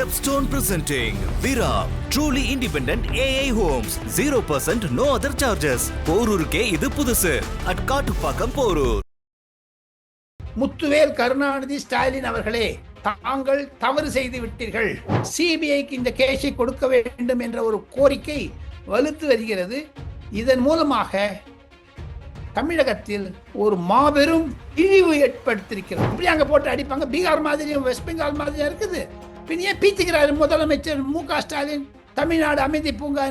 Stepstone presenting Vira truly independent AI homes. 0% no other charges. போரூருக்கே இது புதுசு. At Kattupakkam Porur. Muthuvel Karunanidhi Stalin அவர்களே தாங்கள் தவறு செய்து விட்டீர்கள். சிபிஐக்கு இந்த கேஸை கொடுக்க வேண்டும் என்ற ஒரு கோரிக்கை வலுத்து வருகிறது. இதன் மூலமாக தமிழகத்தில் ஒரு மாபெரும் இழிவு ஏற்படுத்தியிருக்கிறது. இப்படி அங்க போட்டு அடிப்பாங்க. பீகார் மாதிரியும் வெஸ்ட் பெங்கால் மாதிரியா இருக்குது. பின் ஏன் முதலமைச்சர் மு க ஸ்டாலின்? தமிழ்நாடு அமைதி பூங்கா.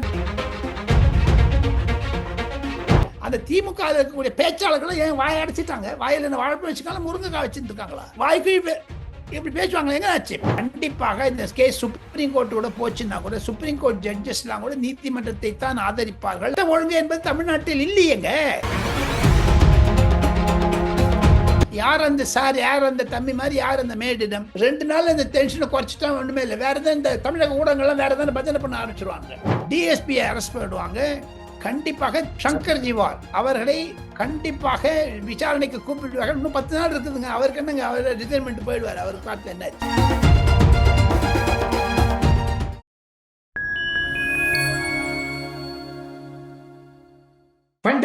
அந்த திமுக இருக்கக்கூடிய பேச்சாளர்களை ஏன் வாயை அடைச்சிட்டாங்க? வாயில் என்ன வாழைப்பழம் வச்சுக்காலும் முருங்கைக்காய் வச்சுட்டு இருக்காங்களா வாய்க்கு இப்படி பேசுவாங்க எங்க ஆச்சு? கண்டிப்பாக இந்த கேஸ் சுப்ரீம் கோர்ட்டோட போச்சுன்னா கூட சுப்ரீம் கோர்ட் ஜட்ஜஸ்லாம் கூட நீதிமன்றத்தை தான் ஆதரிப்பார்கள். ஒழுங்கு என்பது தமிழ்நாட்டில் இல்லையேங்க. யார் அந்த சார் யார் அந்த தம்பி மாதிரி யார் அந்த மேடிடம்? ரெண்டு நாள் இந்த டென்ஷனை குறைச்சிட்டா ஒன்றுமே இல்லை. வேற தான் இந்த தமிழக ஊடகங்கள்லாம் வேற எதாவது பஜனை பண்ண ஆரம்பிச்சிருவாங்க. டிஎஸ்பியை அரெஸ்ட் பண்ணிடுவாங்க. கண்டிப்பாக சங்கர் ஜிவால் அவர்களை கண்டிப்பாக விசாரணைக்கு கூப்பிட்டு இன்னும் பத்து நாள் இருக்குதுங்க. அவருக்கு என்னங்க? அவர் ரிசைன்மெண்ட் போயிடுவார். அவர் பார்த்து என்ன?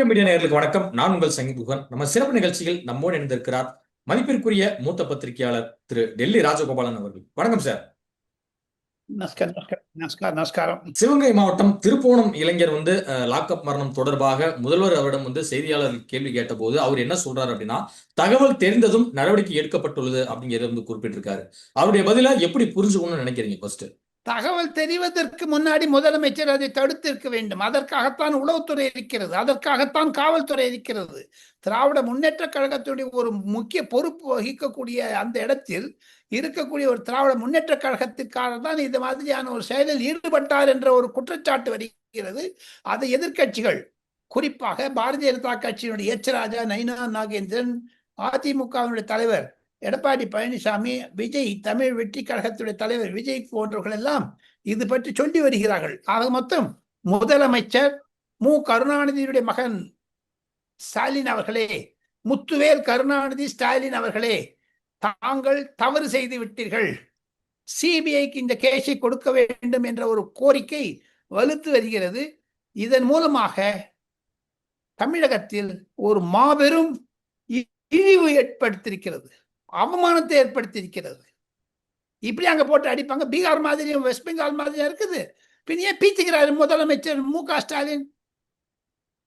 பண்ட மீடியா நேயர்களுக்கு வணக்கம். நான் உங்கள் சங்கிபுகன் நம்ம சிறப்பு நிகழ்ச்சியில் நம்மோடு இணைந்திருக்கிறார் மதிப்பிற்குரிய மூத்த பத்திரிகையாளர் திரு டெல்லி ராஜகோபாலன் அவர்கள். வணக்கம் சார். நமஸ்காரம் சிவகங்கை மாவட்டம் திருப்போணம் இளைஞர் வந்து லாக்அப் மரணம் தொடர்பாக முதல்வர் அவரிடம் வந்து செய்தியாளர்கள் கேள்வி கேட்டபோது அவர் என்ன சொல்றாரு அப்படின்னா தகவல் தெரிந்ததும் நடவடிக்கை எடுக்கப்பட்டுள்ளது அப்படிங்கறத வந்து குறிப்பிட்டிருக்காரு. அவருடைய பதிலா எப்படி புரிஞ்சுக்கணும்னு நினைக்கிறீங்க ஃபர்ஸ்ட் தகவல் தெரிவதற்கு முன்னாடி முதலமைச்சர் அதை தடுத்திருக்க வேண்டும். அதற்காகத்தான் உளவுத்துறை இருக்கிறது. அதற்காகத்தான் காவல்துறை இருக்கிறது. திராவிட முன்னேற்ற கழகத்துடைய ஒரு முக்கிய பொறுப்பு வகிக்கக்கூடிய அந்த இடத்தில் இருக்கக்கூடிய ஒரு திராவிட முன்னேற்ற கழகத்திற்காக தான் இது மாதிரியான ஒரு செயலில் ஈடுபட்டார் என்ற ஒரு குற்றச்சாட்டு வருகிறது. அதை எதிர்க்கட்சிகள் குறிப்பாக பாரதிய ஜனதா கட்சியினுடைய எச் ராஜா நைனா நாகேந்திரன் அதிமுகவினுடைய தலைவர் எடப்பாடி பழனிசாமி விஜய் தமிழ் வெற்றி கழகத்துடைய தலைவர் விஜய் போன்றவர்கள் எல்லாம் இது பற்றி சொல்லி வருகிறார்கள். ஆக மொத்தம் முதலமைச்சர் மு. கருணாநிதியுடைய மகன் ஸ்டாலின் அவர்களே முத்துவேல் கருணாநிதி ஸ்டாலின் அவர்களே தாங்கள் தவறு செய்து விட்டீர்கள். சிபிஐக்கு இந்த கேஸை கொடுக்க வேண்டும் என்ற ஒரு கோரிக்கை வலுத்து வருகிறது. இதன் மூலமாக தமிழகத்தில் ஒரு மாபெரும் இழிவு ஏற்படுத்தியிருக்கிறது. அவமானத்தை ஏற்படுத்தியிருக்கிறது. இப்படி அங்கே போட்டு அடிப்பாங்க. பீகார் மாதிரியும் வெஸ்ட் பெங்கால் மாதிரியும் இருக்குது. பின் ஏன் பீச்சுக்கிறாரு முதலமைச்சர் மு க ஸ்டாலின்?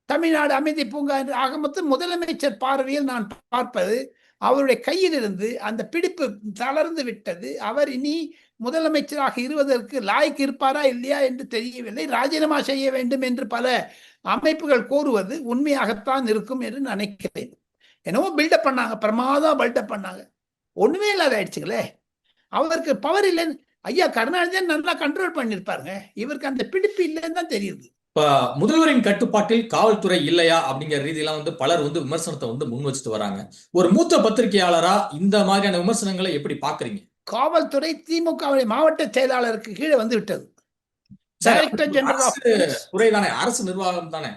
தமிழ்நாடு அமைதி பூங்கா என்று ஆக மொத்தம் முதலமைச்சர் பார்வையில் நான் பார்ப்பது அவருடைய கையிலிருந்து அந்த பிடிப்பு தளர்ந்து விட்டது. அவர் இனி முதலமைச்சராக இருவதற்கு லாய்க்கு இருப்பாரா இல்லையா என்று தெரியவில்லை. ராஜினாமா செய்ய வேண்டும் என்று பல அமைப்புகள் கோருவது உண்மையாகத்தான் இருக்கும் என்று நினைக்கிறேன். என்னவோ பில்டப் பண்ணாங்க பிரமாதம் பில்டப் பண்ணாங்க. ஒண்ணுமே இல்லாத ஆயிடுச்சுங்களே. அவருக்கு பவர் இல்லைன்னு ஐயா கருணாநிதி நல்லா கண்ட்ரோல் பண்ணிருப்பாருங்க இவருக்கு அந்த பிடிப்பு இல்லைன்னு தான் தெரியுது. இப்ப முதல்வரின் கட்டுப்பாட்டில் காவல்துறை இல்லையா அப்படிங்கிற ரீதியெல்லாம் வந்து பலர் வந்து விமர்சனத்தை வந்து முன் வச்சுட்டு வராங்க. ஒரு மூத்த பத்திரிகையாளரா இந்த மாதிரியான விமர்சனங்களை எப்படி பாக்குறீங்க காவல்துறை திமுகவுடைய மாவட்ட செயலாளருக்கு கீழே வந்து விட்டது. துறை தானே அரசு நிர்வாகம் தானே?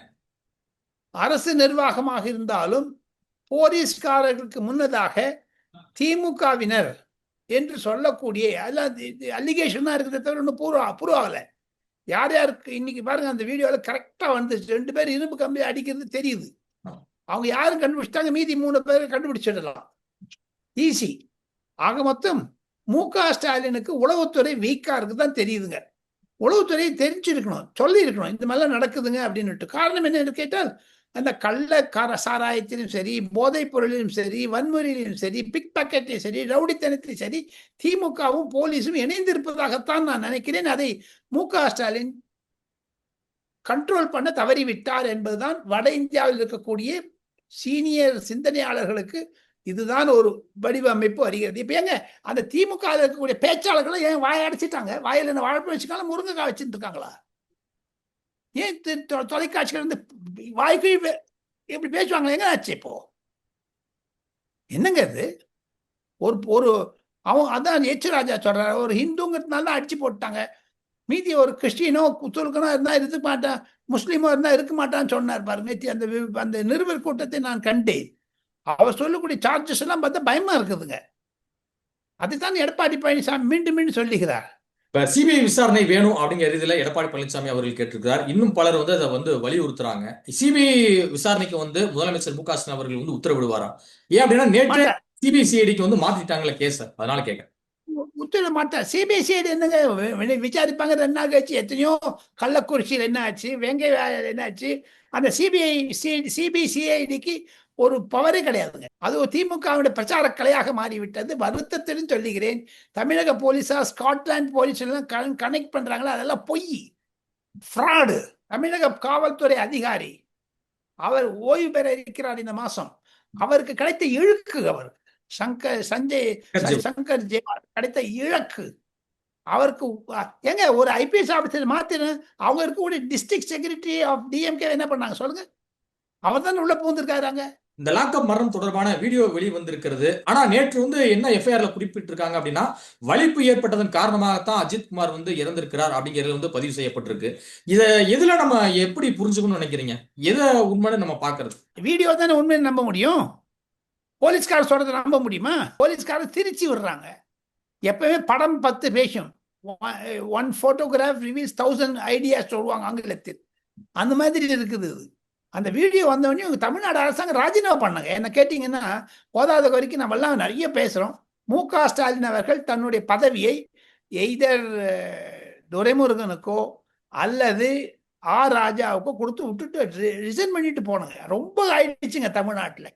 அரசு நிர்வாகமாக இருந்தாலும் போலீஸ்காரர்களுக்கு முன்னதாக திமுகவினர் என்று சொல்லக்கூடிய அதெல்லாம் அல்லிகேஷன் தான் இருக்கிறத தவிர ஒன்றும் பூர்வ ஆகலை யார் யாருக்கு இன்னைக்கு பாருங்க அந்த வீடியோவில் கரெக்டாக வந்துச்சு. ரெண்டு பேர் இரும்பு கம்பி அடிக்கிறது தெரியுது. அவங்க யாரும் கண்டுபிடிச்சிட்டாங்க. மீதி மூணு பேர் கண்டுபிடிச்சிடலாம். ஈஸி ஆக மொத்தம் மு க ஸ்டாலினுக்கு உளவுத்துறை வீக்காக இருக்குது தான் தெரியுதுங்க. உளவுத்துறையை தெரிஞ்சிருக்கணும் சொல்லியிருக்கணும். இந்த மாதிரிலாம் நடக்குதுங்க அப்படின்னுட்டு. காரணம் என்னன்னு கேட்டால் அந்த கள்ள கார சாராயத்திலும் சரி போதைப் பொருளிலும் சரி வன்முறையிலும் சரி பிக் பாக்கெட்லையும் சரி ரவுடித்தனத்திலும் சரி திமுகவும் போலீஸும் இணைந்திருப்பதாகத்தான் நான் நினைக்கிறேன். அதை மு க ஸ்டாலின் கண்ட்ரோல் பண்ண தவறிவிட்டார் என்பதுதான் வட இந்தியாவில் இருக்கக்கூடிய சீனியர் சிந்தனையாளர்களுக்கு இதுதான் ஒரு வடிவமைப்பு வருகிறது இப்போ ஏங்க அந்த திமுக இருக்கக்கூடிய பேச்சாளர்களை ஏன் வாயை அடைச்சிட்டாங்க? வாயில் என்ன வாழைப்பழம் வச்சுக்காங்களா முருங்கைக்காய் வச்சுட்டு இருக்காங்களா? ஏன் தொலைக்காட்சிகள் வந்து வாய்க்கு இப்படி பேசுவாங்க எங்க ஆச்சு இப்போ? என்னங்க இது? ஒரு ஒரு அவன் அதான் எச் ராஜா சொல்றாரு ஒரு ஹிந்துங்கிறதுனால அடிச்சு போட்டாங்க மீதி ஒரு கிறிஸ்டினோ துருக்கனோ இருந்தால் இருக்க மாட்டான் முஸ்லீமோ இருந்தால் இருக்க மாட்டான்னு சொன்னார் பாருங்க நேத்து. அந்த அந்த நிருபர் கூட்டத்தை நான் கண்டேன். அவர் சொல்லக்கூடிய சார்ஜஸ் எல்லாம் பார்த்தா பயமா இருக்குதுங்க. அதுதான் எடப்பாடி பழனிசாமி மீண்டும் மீண்டும் சொல்லுகிறார். இப்ப சிபிஐ விசாரணை வேணும் அப்படிங்கிற ரீதியில எடப்பாடி பழனிசாமி அவர்கள் கேட்டிருக்கிறார். இன்னும் பலர் வந்து அதை வந்து வலியுறுத்துறாங்க. சிபிஐ விசாரணைக்கு வந்து முதலமைச்சர் மு க ஸ்டாலின் அவர்கள் வந்து உத்தரவிடுவாரா ஏன் அப்படின்னா நேற்று. சிபிசிஐடிக்கு வந்து மாத்திட்டாங்களே கேஸ். அதனால கேட்க உத்தரவு மாட்டார் சிபிஎஸ்சிஐடி என்னங்க? விசாரிப்பாங்க. ரெண்டு நாள் கழிச்சு எத்தனையோ கள்ளக்குறிச்சியில் என்ன ஆச்சு? வேங்கை என்ன ஆச்சு? அந்த சிபிஐ சிபிசிஐடிக்கு ஒரு பவரே கிடையாதுங்க. அது ஒரு திமுகவுடைய பிரச்சார கலையாக மாறிவிட்டது. வருத்தத்திலும் சொல்லுகிறேன். தமிழக போலீஸார் ஸ்காட்லாந்து போலீஸ் எல்லாம் கனெக்ட் பண்றாங்களா? அதெல்லாம் பொய். ஃப்ராடு தமிழக காவல்துறை அதிகாரி. அவர் ஓய்வு பெற இருக்கிறார் இந்த மாசம். அவருக்கு கிடைத்த இழுக்கு அவர். சங்கர் சஞ்சய். சங்கர் ஜெயவால். கிடைத்த இழக்கு. அவருக்கு ஏங்க ஒரு ஐபிஎஸ் ஆபீசர் மாத்தின அவங்க இருக்கக்கூடிய டிஸ்ட்ரிக்ட் செக்ரட்டரி ஆஃப் டிஎம்கே என்ன பண்ணாங்க? சொல்லுங்க. அவர் தானே உள்ள பூந்திருக்காருங்க இந்த லாக்அப் மரணம் தொடர்பான வீடியோ வெளி வந்திருக்கிறது ஆனா நேற்று வந்து என்ன எஃப்ஐஆர்ல குறிப்பிட்டிருக்காங்க அப்படின்னா வலிப்பு ஏற்பட்டதன் காரணமாகத்தான் அஜித் குமார் வந்து இறந்திருக்கிறார் அப்படிங்கிறது வந்து பதிவு செய்யப்பட்டிருக்கு. இத எதுல நம்ம எப்படி புரிஞ்சுக்கணும்னு நினைக்கிறீங்க? எதை உண்மைன்னு நம்ம பாக்குறது வீடியோ தானே உண்மையை நம்ப முடியும்? போலீஸ்காரர் சொல்றதை நம்ப முடியுமா? போலீஸ்காரர் திருச்சி விடுறாங்க. எப்பவுமே படம் பத்து பேசும் one photograph reveals thousand ideas சொல்லுவாங்க ஆங்கிலத்தில். அந்த மாதிரி இருக்குது இது. அந்த வீடியோ வந்தவொடனே இவங்க தமிழ்நாடு அரசாங்கம் ராஜினாமா பண்ணாங்க. என்ன கேட்டிங்கன்னா போதாத வரைக்கும் நம்ம எல்லாம் நிறைய பேசுகிறோம் மு க ஸ்டாலின் அவர்கள் தன்னுடைய பதவியை எய்தர் துரைமுருகனுக்கோ அல்லது ஆர் ராஜாவுக்கோ கொடுத்து விட்டுட்டு ரிசைன் பண்ணிட்டு போனாங்க. ரொம்ப ஆயிடுச்சுங்க தமிழ்நாட்டில்.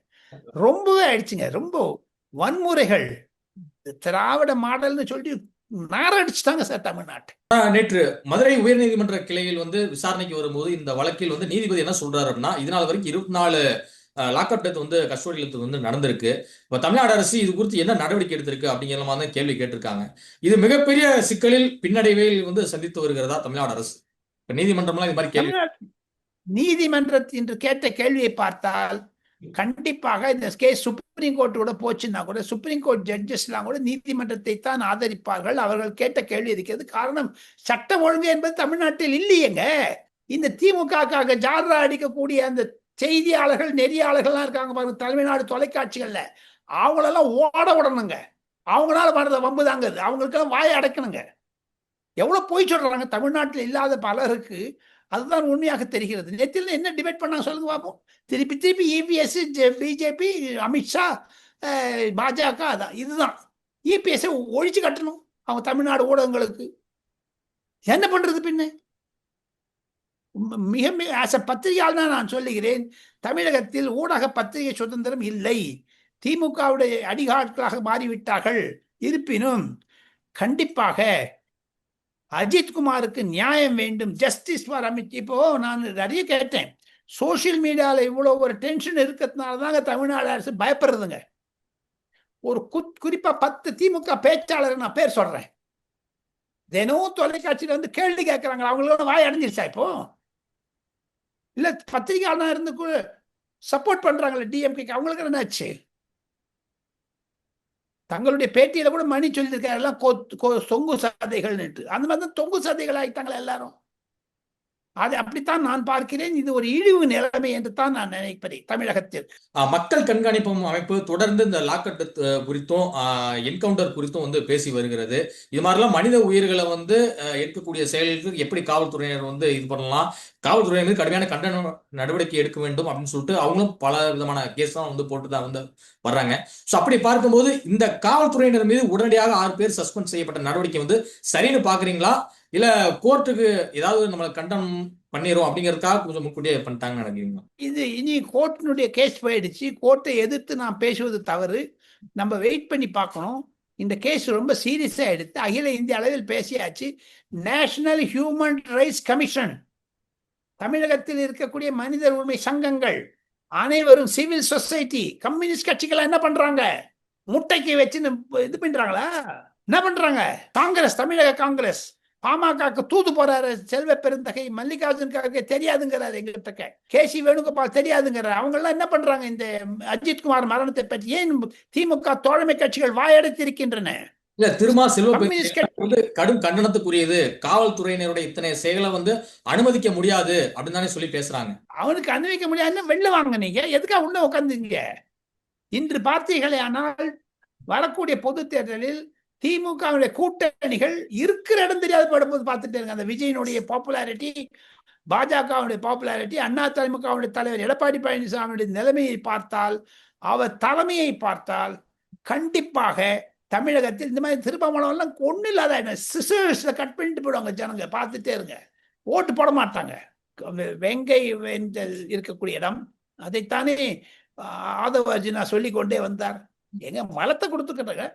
ரொம்பவே ஆயிடுச்சுங்க. ரொம்ப வன்முறைகள். திராவிட மாடல்னு சொல்லிட்டு நாரடிச்சுட்டாங்க சார் தமிழ்நாட்டை. நேற்று மதுரை உயர்நீதிமன்ற கிளையில் வந்து விசாரணைக்கு வரும்போது இந்த வழக்கில் வந்து நீதிபதி என்ன சொல்றாரு அப்படின்னா இது நாள் வரைக்கும் இருபத்தி நாலு லாக்அப் டெத் வந்து கஸ்டோடியல் டெத் வந்து நடந்திருக்கு. இப்ப தமிழ்நாடு அரசு இது குறித்து என்ன நடவடிக்கை எடுத்திருக்கு அப்படிங்கிற மாதிரி தான் கேள்வி கேட்டிருக்காங்க. இது மிகப்பெரிய சிக்கலில் பின்னடைவில் வந்து சந்தித்து வருகிறதா தமிழ்நாடு அரசு? இப்ப நீதிமன்றம்லாம் இது மாதிரி கேள்வி இன்று கேட்ட கேள்வியை பார்த்தால் கண்டிப்பாக இந்த கேஸ் சுப்ரீம் கோர்ட் கூட போச்சுன்னா கூட சுப்ரீம் கோர்ட் ஜட்ஜஸ்லாம் கூட நீதிமன்றத்தை தான் ஆதரிப்பார்கள். அவர்கள் கேட்ட கேள்வி இருக்கிறது காரணம் சட்டம் ஒழுங்கு என்பது தமிழ்நாட்டில் இல்லையேங்க. இந்த திமுகக்காக ஜாரா அடிக்கக்கூடிய அந்த செய்தியாளர்கள் நெறியாளர்கள்லாம் இருக்காங்க பாருங்க தமிழ்நாடு தொலைக்காட்சிகள்ல. அவங்களெல்லாம் ஓட விடணுங்க. அவங்களால வர்றத வம்பு தாங்க அவங்களுக்கெல்லாம் வாயை அடைக்கணுங்க. எவ்வளவு போய் சொல்றாங்க? தமிழ்நாட்டில் இல்லாத பலருக்கு அதுதான் உண்மையாக தெரிகிறது. நேற்றில் என்ன டிபேட் பண்ணாங்க சொல்லுங்க பார்ப்போம் திருப்பி திருப்பி இபிஎஸ் பிஜேபி அமித்ஷா பாஜக அதான் இதுதான். இபிஎஸ்ஸை ஒழிச்சு கட்டணும் அவங்க தமிழ்நாடு ஊடகங்களுக்கு. என்ன பண்ணுறது பின்ன? மிக மிக ஆஸ் அ பத்திரிகையாளர் தான் நான் சொல்லுகிறேன். தமிழகத்தில் ஊடக பத்திரிகை சுதந்திரம் இல்லை. திமுகவுடைய அடிகாட்களாக மாறிவிட்டார்கள். இருப்பினும் கண்டிப்பாக அஜித் குமாருக்கு நியாயம் வேண்டும் ஜஸ்டிஸ் ஃபார் அமித் இப்போ நான் நிறைய கேட்டேன். சோஷியல் மீடியாவில் இவ்வளோ ஒரு டென்ஷன் இருக்கிறதுனால தாங்க தமிழ்நாடு அரசு பயப்படுறதுங்க. ஒரு கு- குறிப்பாக பத்து திமுக பேச்சாளர் நான் பேர் சொல்கிறேன் தினமும் தொலைக்காட்சியில் வந்து கேள்வி கேட்குறாங்க. அவங்களோட வாய் அடைஞ்சிருச்சா இப்போ? இல்லை பத்திரிகையாளனா இருந்து கூட சப்போர்ட் பண்ணுறாங்களே டிஎம்கேக்கு அவங்களுக்கு என்னாச்சு தங்களுடைய பேட்டியில கூட மணி சொல்லியிருக்காரு. எல்லாம் சொங்கு தொங்கு சதைகள்னுட்டு அந்த மாதிரி தான் தொங்கு சதைகள் ஆயிட்டாங்களா எல்லாரும். அது அப்படித்தான் நான் பார்க்கிறேன். இது ஒரு இழிவு நிலைமை என்று தான் நான் நினைப்பேன் தமிழகத்தில். ஆஹ் மக்கள் கண்காணிப்பு அமைப்பு தொடர்ந்து இந்த லாக்கட் குறித்தும் என்கவுண்டர் குறித்தும் வந்து பேசி வருகிறது. இது மாதிரிலாம் மனித உயிர்களை வந்து எடுக்கக்கூடிய செயல்களுக்கு எப்படி காவல்துறையினர் வந்து இது பண்ணலாம்? காவல்துறையினர் கடுமையான கண்டன நடவடிக்கை எடுக்க வேண்டும் அப்படின்னு சொல்லிட்டு அவங்களும் பல விதமான கேஸ் தான் வந்து போட்டு தான் வந்து வர்றாங்க. ஸோ அப்படி பார்க்கும்போது இந்த காவல்துறையினர் மீது உடனடியாக ஆறு பேர் சஸ்பெண்ட் செய்யப்பட்ட நடவடிக்கை வந்து சரின்னு பாக்குறீங்களா இல்ல கோர்ட்டுக்கு ஏதாவது நம்மளை கண்டனம் பண்ணிடும் அப்படிங்கறதுக்காக கொஞ்சம் முன்கூட்டியே பண்ணிட்டாங்கன்னு நினைக்கிறீங்களா? இது இனி கோர்ட்டினுடைய கேஸ் போயிடுச்சு. கோர்ட்டை எதிர்த்து நான் பேசுவது தவறு. நம்ம வெயிட் பண்ணி பார்க்கணும். இந்த கேஸ் ரொம்ப சீரியஸாக எடுத்து அகில இந்திய அளவில் பேசியாச்சு. நேஷனல் ஹியூமன் ரைட்ஸ் கமிஷன் தமிழகத்தில் இருக்கக்கூடிய மனித உரிமை சங்கங்கள் அனைவரும் சிவில் சொசைட்டி கம்யூனிஸ்ட் கட்சிகள் என்ன பண்றாங்க? முட்டைக்கு வச்சுன்னு இது பண்றாங்களா? என்ன பண்றாங்க? காங்கிரஸ் தமிழக காங்கிரஸ் பாமகக்கு தூது போறாரு செல்வ பெருந்தகை மல்லிகார்ஜுன் கார்கே தெரியாதுங்கிறாரு எங்கிட்ட கேசி வேணுகோபால் தெரியாதுங்கிறாரு. அவங்க எல்லாம் என்ன பண்றாங்க? இந்த அஜித் குமார் மரணத்தை பற்றி ஏன் திமுக தோழமை கட்சிகள் வாயடைத்திருக்கின்றன? இல்ல திருமா செல்வ வந்து கடும் கண்டனத்துக்குரியது. காவல்துறையினருடைய இத்தனை செயலை வந்து அனுமதிக்க முடியாது அப்படின்னு தானே சொல்லி பேசுறாங்க. அவனுக்கு அனுபவிக்க முடியாதுன்னு வெளில வாங்க நீங்க. எதுக்காக உள்ள உட்காந்துங்க இன்று பார்த்தீர்களே ஆனால் வரக்கூடிய பொது தேர்தலில் திமுகவுடைய கூட்டணிகள் இருக்கிற இடம் தெரியாத படும்போது பார்த்துட்டே இருங்க. அந்த விஜயனுடைய பாப்புலாரிட்டி பாஜகவுடைய பாப்புலாரிட்டி அண்ணா திமுகவுடைய தலைவர் எடப்பாடி பழனிசாமியுடைய நிலைமையை பார்த்தால் அவர் தலைமையை பார்த்தால் கண்டிப்பாக தமிழகத்தில் இந்த மாதிரி திருப்பமணம் எல்லாம் ஒன்றும் இல்லாத சிசுவேஷனை கட் பண்ணிட்டு போயிடுவாங்க ஜனங்க. பார்த்துட்டே இருங்க. ஓட்டு போட மாட்டாங்க. வெங்கை வெஞ்சல் இருக்கக்கூடிய இடம். அதைத்தானே ஆதவ அர்ஜுனா சொல்லி கொண்டே வந்தார். எங்க மலத்தை கொடுத்துக்கிறாங்க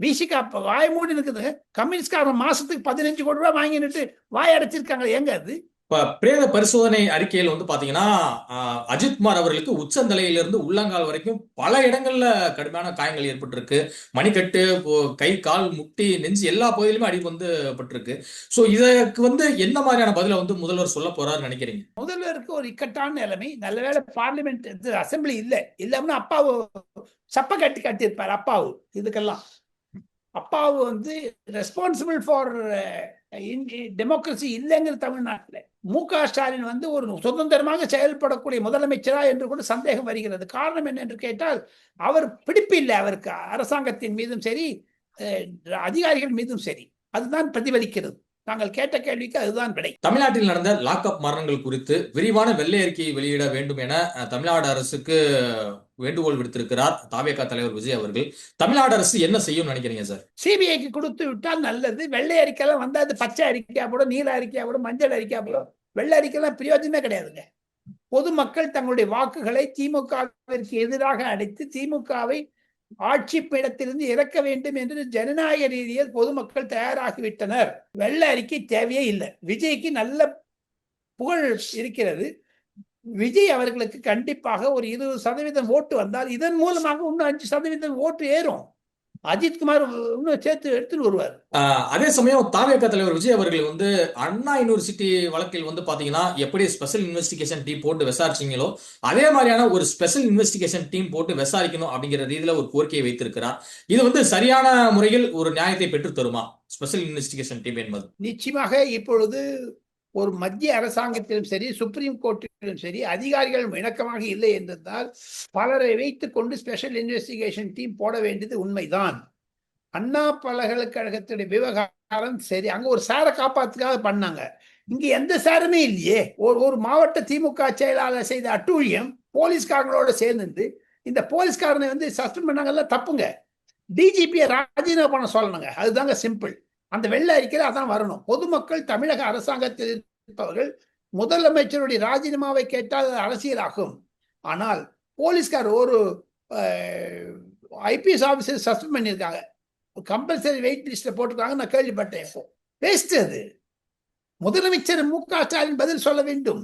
விசிகா வாய் மூடி இருக்குதுங்க கம்யூனிஸ்ட்காரன் மாசத்துக்கு பதினஞ்சு கோடி ரூபாய் வாங்கிட்டு வாய் அடைச்சிருக்காங்க. எங்க அது? பிரேத பரிசோதனை அறிக்கையில் வந்து பாத்தீங்கன்னா அஜித்குமார் அவர்களுக்கு உச்சந்தலையிலிருந்து உள்ளங்கால் வரைக்கும் பல இடங்கள்ல கடுமையான காயங்கள் ஏற்பட்டிருக்கு. மணிக்கட்டு கை கால் முட்டி நெஞ்சு எல்லா பகுதியிலுமே அடி வந்து பட்டிருக்கு. சோ இதற்கு வந்து என்ன மாதிரியான பதில வந்து முதல்வர் சொல்ல போறாருன்னு நினைக்கிறீங்க? முதல்வருக்கு ஒரு இக்கட்டான நிலைமை. நல்ல வேளை பார்லிமெண்ட் இது அசெம்பிளி இல்லை. இல்லாமனா அப்பாவு சப்ப கட்டி கட்டியிருப்பார் அப்பாவு. இதுக்கெல்லாம். அப்பாவு வந்து ரெஸ்பான்சிபிள் ஃபார் டெமோக்ரஸி இல்லைங்கிற தமிழ்நாட்டில். மு க. ஸ்டாலின் வந்து ஒரு சுதந்திரமாக செயல்படக்கூடிய முதலமைச்சரா என்று கூட சந்தேகம் வருகிறது. காரணம் என்ன என்று கேட்டால் அவர் பிடிப்பு இல்லை அவருக்கு. அரசாங்கத்தின் மீதும் சரி அதிகாரிகள் மீதும் சரி. அதுதான் பிரதிபலிக்கிறது. நாங்கள் கேட்ட கேள்விக்கு அதுதான் விடை. தமிழ்நாட்டில் நடந்த லாக்அப் மரணங்கள் குறித்து விரிவான வெள்ளை அறிக்கையை வெளியிட வேண்டும் என தமிழ்நாடு அரசுக்கு வேண்டுகோள் விடுத்திருக்கிறார் தாவேகா தலைவர் விஜய் அவர்கள். தமிழ்நாடு அரசு என்ன செய்யும் நினைக்கிறீங்க சார்? சிபிஐக்கு கொடுத்து விட்டால் நல்லது. வெள்ளை அறிக்கைலாம் வந்தா அது பச்சை அறிக்கையா போடும் நீல அறிக்கையா போடும் மஞ்சள் அறிக்கையா போடும். வெள்ளை அறிக்கைலாம் பிரயோஜனமே கிடையாதுங்க. பொதுமக்கள் தங்களுடைய வாக்குகளை திமுகவிற்கு எதிராக அடித்து திமுகவை ஆட்சி பீடத்திலிருந்து இறக்க வேண்டும் என்று ஜனநாயக ரீதியில் பொதுமக்கள் தயாராகிவிட்டனர். வெள்ள அறிக்கை தேவையே இல்லை. விஜய்க்கு நல்ல புகழ் இருக்கிறது. விஜய் அவர்களுக்கு கண்டிப்பாக ஒரு இருபது சதவீதம் ஓட்டு வந்தால் இதன் மூலமாக இன்னும் அஞ்சு சதவீதம் ஓட்டு ஏறும். அஜித்குமார் இன்னும் சேர்த்து எடுத்துட்டு வருவார். அதே சமயம் தாவேகா தலைவர் விஜய் அவர்கள் வந்து அண்ணா யூனிவர்சிட்டி வழக்கில் வந்து பாத்தீங்கன்னா எப்படி ஸ்பெஷல் இன்வெஸ்டிகேஷன் டீம் போட்டு விசாரிச்சீங்களோ அதே மாதிரியான ஒரு ஸ்பெஷல் இன்வெஸ்டிகேஷன் டீம் போட்டு விசாரிக்கணும் அப்படிங்கிற ரீதியில ஒரு கோரிக்கையை வைத்திருக்கிறார். இது வந்து சரியான முறையில் ஒரு நியாயத்தை பெற்றுத் தருமா? ஸ்பெஷல் இன்வெஸ்டிகேஷன் டீம் என்பது. நிச்சயமாக இப்பொழுது ஒரு மத்திய அரசாங்கத்திலும் சரி சுப்ரீம் கோர்ட்டிலும் சரி அதிகாரிகள் இணக்கமாக இல்லை என்றால் பலரை வைத்துக் கொண்டு ஸ்பெஷல் இன்வெஸ்டிகேஷன் டீம் போட வேண்டியது உண்மைதான். அண்ணா பல்கலைக்கழகத்துடைய விவகாரம் சரி அங்க ஒரு சாரை காப்பாத்துக்காக பண்ணாங்க. இங்க எந்த சாருமே இல்லையே. ஒரு ஒரு மாவட்ட திமுக செயலாளர் செய்த அட்டூழியம் போலீஸ்காரங்களோட சேர்ந்து இந்த போலீஸ்காரனை வந்து சஸ்பெண்ட் பண்ணாங்கல்ல தப்புங்க. டிஜிபியை ராஜினாமா பண்ண சொல்லணுங்க. அதுதாங்க சிம்பிள். அந்த வெள்ளை அறிக்கையில் அதான் வரணும். பொதுமக்கள் தமிழக அரசாங்கத்தில் இருப்பவர்கள் முதலமைச்சருடைய ராஜினாமாவை கேட்டால் அது அரசியலாகும். ஆனால் போலீஸ்கார் ஒரு ஐபிஎஸ் ஆஃபீஸர் சஸ்பெண்ட் பண்ணியிருக்காங்க. கம்பல்சரி வெயிட் லிஸ்ட்டில் போட்டிருக்காங்க நான் கேள்விப்பட்டேன் இப்போ. வேஸ்ட் அது. முதலமைச்சர் மு க ஸ்டாலின் பதில் சொல்ல வேண்டும்.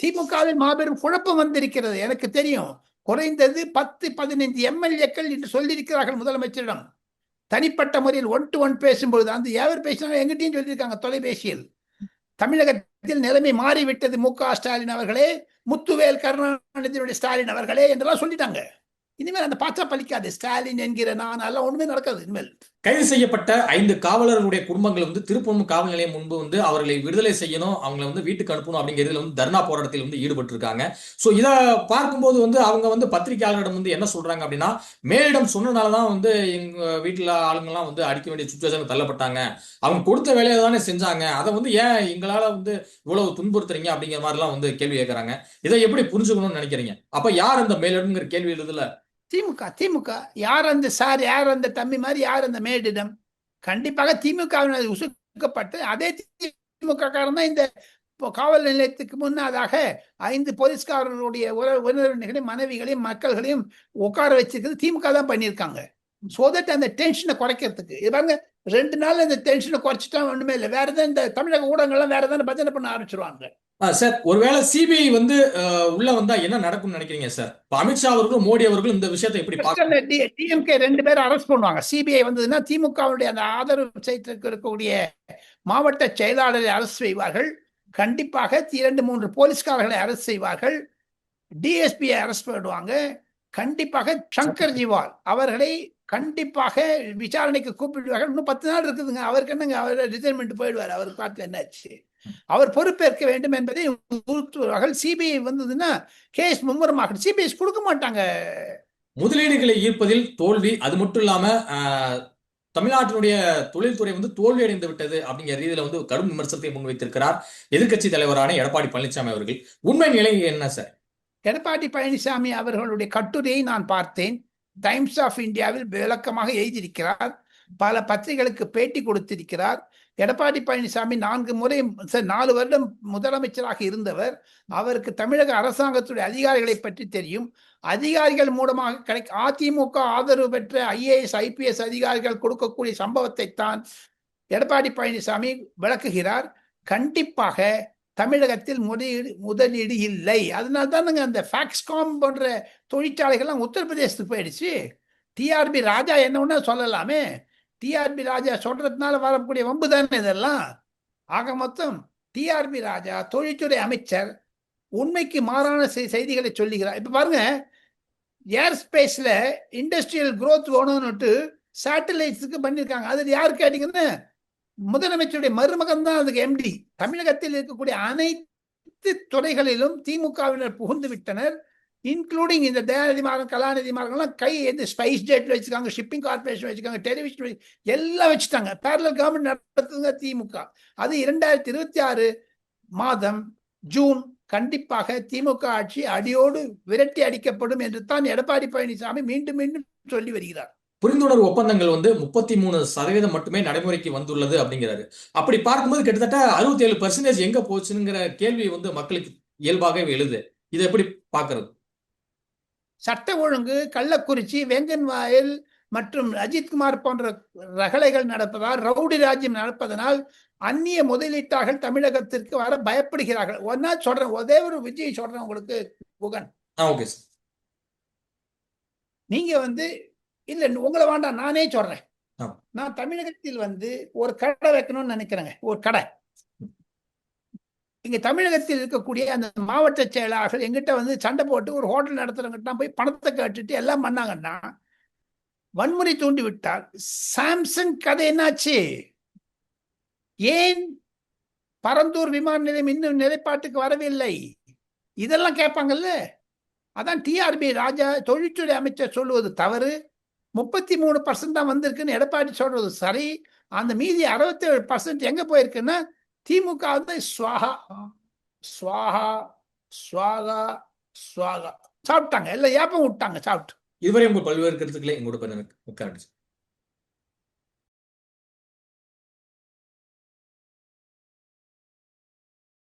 திமுகவில் மாபெரும் குழப்பம் வந்திருக்கிறது. எனக்கு தெரியும். குறைந்தது பத்து பதினைந்து எம்எல்ஏக்கள் என்று சொல்லியிருக்கிறார்கள் முதலமைச்சரிடம். தனிப்பட்ட முறையில் ஒன் டு ஒன் பேசும்பொழுது அந்த யாவர் பேசினாலும் எங்கிட்டையும் சொல்லியிருக்காங்க தொலைபேசியில். தமிழகத்தில் நிலைமை மாறிவிட்டது மு க ஸ்டாலின் அவர்களே முத்துவேல் கருணாநிதியுடைய ஸ்டாலின் அவர்களே என்றெல்லாம் சொல்லிட்டாங்க. இனிமேல் அந்த பாச்சா பலிக்காது ஸ்டாலின் என்கிற நான் எல்லாம் ஒண்ணுமே நடக்காது இனிமேல். கைது செய்யப்பட்ட ஐந்து காவலர்களுடைய குடும்பங்கள் வந்து திருப்பூர் காவல் நிலையம் முன்பு வந்து அவர்களை விடுதலை செய்யணும் அவங்களை வந்து வீட்டுக்கு அனுப்பணும் அப்படிங்கிறதுல வந்து தர்ணா போராட்டத்தில் வந்து ஈடுபட்டு இருக்காங்க ஸோ இதை பார்க்கும்போது வந்து அவங்க வந்து பத்திரிகையாளரிடம் வந்து என்ன சொல்றாங்க அப்படின்னா மேலிடம் சொன்னனாலதான் வந்து எங்க வீட்டில் ஆளுங்கெல்லாம் வந்து அடிக்க வேண்டிய சுச்சுவேஷன் தள்ளப்பட்டாங்க. அவங்க கொடுத்த வேலையை தானே செஞ்சாங்க. அதை வந்து ஏன் எங்களால வந்து இவ்வளவு துன்புறுத்துறீங்க அப்படிங்கிற மாதிரிலாம் வந்து கேள்வி கேட்கறாங்க. இதை எப்படி புரிஞ்சுக்கணும்னு நினைக்கிறீங்க? அப்ப யார் அந்த மேலிடம்ங்கிற கேள்வி எழுதுல? திமுக திமுக யார் அந்த சார் யார் அந்த தம்பி மாதிரி யார் அந்த மேடிடம் கண்டிப்பாக திமுகவினர் உசுக்கப்பட்டு அதே திமுக காரன் தான் இந்த இப்போ காவல் நிலையத்துக்கு முன்னதாக ஐந்து போலீஸ்காரர்களுடைய உற உறவினர்களையும் மனைவிகளையும் மக்கள்களையும் உட்கார வச்சிருக்கிறது திமுக தான் பண்ணியிருக்காங்க. ஸோ தட் அந்த டென்ஷனை குறைக்கிறதுக்கு இது பாருங்க ரெண்டு நாள் இந்த டென்ஷனை குறைச்சிட்டா ஒண்ணுமே இல்லை. வேற இந்த தமிழக ஊடகங்கள்லாம் வேற எதாவது பஜனை பண்ண ஆரம்பிச்சிருவாங்க. சார் ஒருவேளை சிபிஐ வந்து உள்ள வந்தா என்ன நடக்கும்னு நினைக்கிறீங்க சார்? இப்ப அமித்ஷா அவர்களும் மோடி அவர்களும் இந்த விஷயத்தை எப்படி டிஎம்கே ரெண்டு பேரும் அரெஸ்ட் பண்ணுவாங்க. சிபிஐ வந்ததுன்னா திமுகவுடைய அந்த ஆதரவு சைத்திற்கு இருக்கக்கூடிய மாவட்ட செயலாளரை அரசு செய்வார்கள். கண்டிப்பாக இரண்டு மூன்று போலீஸ்காரர்களை அரசு செய்வார்கள். டிஎஸ்பியை அரஸ்ட் பண்ணுவாங்க கண்டிப்பாக சங்கர் ஜிவால் அவர்களை கண்டிப்பாக விசாரணைக்கு கூப்பிடுவார்கள். இன்னும் பத்து நாள் இருக்குதுங்க. அவருக்கு என்னங்க? அவர் ரிசைன்மெண்ட் போயிடுவார். அவர் பார்த்து என்னாச்சு? அவர் பொறுப்பேற்க வேண்டும் என்பதை உறுத்துவார்கள். சிபிஐ வந்ததுன்னா கேஸ் மும்முரமாக சிபிஐ கொடுக்க மாட்டாங்க. முதலீடுகளை ஈர்ப்பதில் தோல்வி அது மட்டும் இல்லாம தமிழ்நாட்டினுடைய தொழில்துறை வந்து தோல்வி அடைந்து விட்டது அப்படிங்கிற ரீதியில வந்து கடும் விமர்சனத்தை முன்வைத்திருக்கிறார் எதிர்கட்சி தலைவரான எடப்பாடி பழனிசாமி அவர்கள். உண்மை நிலை என்ன சார்? எடப்பாடி பழனிசாமி அவர்களுடைய கட்டுரையை நான் பார்த்தேன். டைம்ஸ் ஆஃப் இந்தியாவில் விளக்கமாக எழுதியிருக்கிறார். பல பத்திரிகைகளுக்கு பேட்டி கொடுத்திருக்கிறார். எடப்பாடி பழனிசாமி நான்கு முறை நாலு வருடம் முதலமைச்சராக இருந்தவர். அவருக்கு தமிழக அரசாங்கத்துடைய அதிகாரிகளை பற்றி தெரியும். அதிகாரிகள் மூலமாக கிடை அதிமுக ஆதரவு பெற்ற ஐஏஎஸ் ஐபிஎஸ் அதிகாரிகள் கொடுக்கக்கூடிய சம்பவத்தை தான் எடப்பாடி பழனிசாமி விளக்குகிறார். கண்டிப்பாக தமிழகத்தில் முதலீடு முதலீடு இல்லை. அதனால தானுங்க அந்த ஃபேக்ஸ்காம் போன்ற தொழிற்சாலைகள்லாம் உத்தரப்பிரதேசத்துக்கு போயிடுச்சு. டிஆர்பி ராஜா என்ன ஒன்றா சொல்லலாமே? டிஆர்பி ராஜா சொல்றதுனால வரக்கூடிய வம்பு தானே இதெல்லாம்? ஆக மொத்தம் டிஆர்பி ராஜா தொழில்துறை அமைச்சர் உண்மைக்கு மாறான செய்திகளை சொல்லுகிறார். இப்போ பாருங்க ஏர் ஸ்பேஸில் இண்டஸ்ட்ரியல் குரோத் வேணும்னுட்டு சேட்டலைட்ஸுக்கு பண்ணியிருக்காங்க அது யார் கேட்டீங்கன்னு முதலமைச்சருடைய மருமகன் தான் அதுக்கு எம்டி தமிழகத்தில் இருக்கக்கூடிய அனைத்து துறைகளிலும் திமுகவினர் புகுந்து விட்டனர். இன்க்ளூடிங் இந்த தயாநிதி மாறன் கலாநிதி மாறன்லாம் கை எது ஸ்பைஸ் ஜெட் வச்சுக்காங்க ஷிப்பிங் கார்பரேஷன் வச்சுக்காங்க டெலிவிஷன் எல்லாம் வச்சுட்டாங்க. பேரலல் கவர்மெண்ட் நடத்துங்க திமுக. அது இரண்டாயிரத்தி இருபத்தி ஆறு மாதம் ஜூன் கண்டிப்பாக திமுக ஆட்சி அடியோடு விரட்டி அடிக்கப்படும் என்று தான் எடப்பாடி பழனிசாமி மீண்டும் மீண்டும் சொல்லி வருகிறார். புரிந்துணர்வு ஒப்பந்தங்கள் வந்து முப்பத்தி மூணு சதவீதம் மட்டுமே நடைமுறைக்கு வந்துள்ளது அப்படிங்கிறாரு. அப்படி பார்க்கும்போது கிட்டத்தட்ட அறுபத்தி ஏழு பர்சன்டேஜ் எங்க போச்சுங்கிற கேள்வி வந்து மக்களுக்கு இயல்பாகவே எழுது. இதை எப்படி பாக்குறது சட்ட ஒழுங்கு கள்ளக்குறிச்சி வேங்கன்வாயில் மற்றும் அஜித்குமார் போன்ற ரகளைகள் நடப்பதால் ரவுடி ராஜ்யம் நடப்பதனால் அந்நிய முதலீட்டாளர்கள் தமிழகத்திற்கு வர பயப்படுகிறார்கள். ஒன்னா சொல்றேன் ஒரே ஒரு விஜய் சொல்றேன் உங்களுக்கு சார். நீங்க வந்து இல்ல உங்களை வேண்டாம் நானே சொல்றேன். நான் தமிழகத்தில் வந்து ஒரு கடை வைக்கணும்னு நினைக்கிறேங்க. ஒரு கடை. இங்க தமிழகத்தில் இருக்கக்கூடிய அந்த மாவட்ட செயலாளர்கள் எங்கிட்ட வந்து சண்டை போட்டு ஒரு ஹோட்டல் நடத்துறவங்கிட்ட போய் பணத்தை கேட்டுட்டு எல்லாம் பண்ணாங்கன்னா வன்முறை தூண்டி விட்டால் சாம்சங் கதை என்னாச்சு? ஏன் பரந்தூர் விமான நிலையம் இன்னும் நிலைப்பாட்டுக்கு வரவில்லை? இதெல்லாம் கேட்பாங்கல்ல. அதான் டிஆர்பி ராஜா தொழில்துறை அமைச்சர் சொல்லுவது தவறு. முப்பத்தி மூணு பர்சன்ட் தான் வந்திருக்குன்னு எடப்பாடி சொல்றது சரி. அந்த மீதி அறுபத்தேழு பர்சன்ட் எங்க போயிருக்குன்னா திமுக வந்து ஸ்வாஹா ஸ்வாகா ஸ்வாகா ஸ்வாகா சாப்பிட்டாங்க. எல்லாம் ஏப்பம் விட்டாங்க. சாப்பிட்டு. இதுவரை உங்க பல்வேறு கருத்துக்களை எங்களோட பண்ண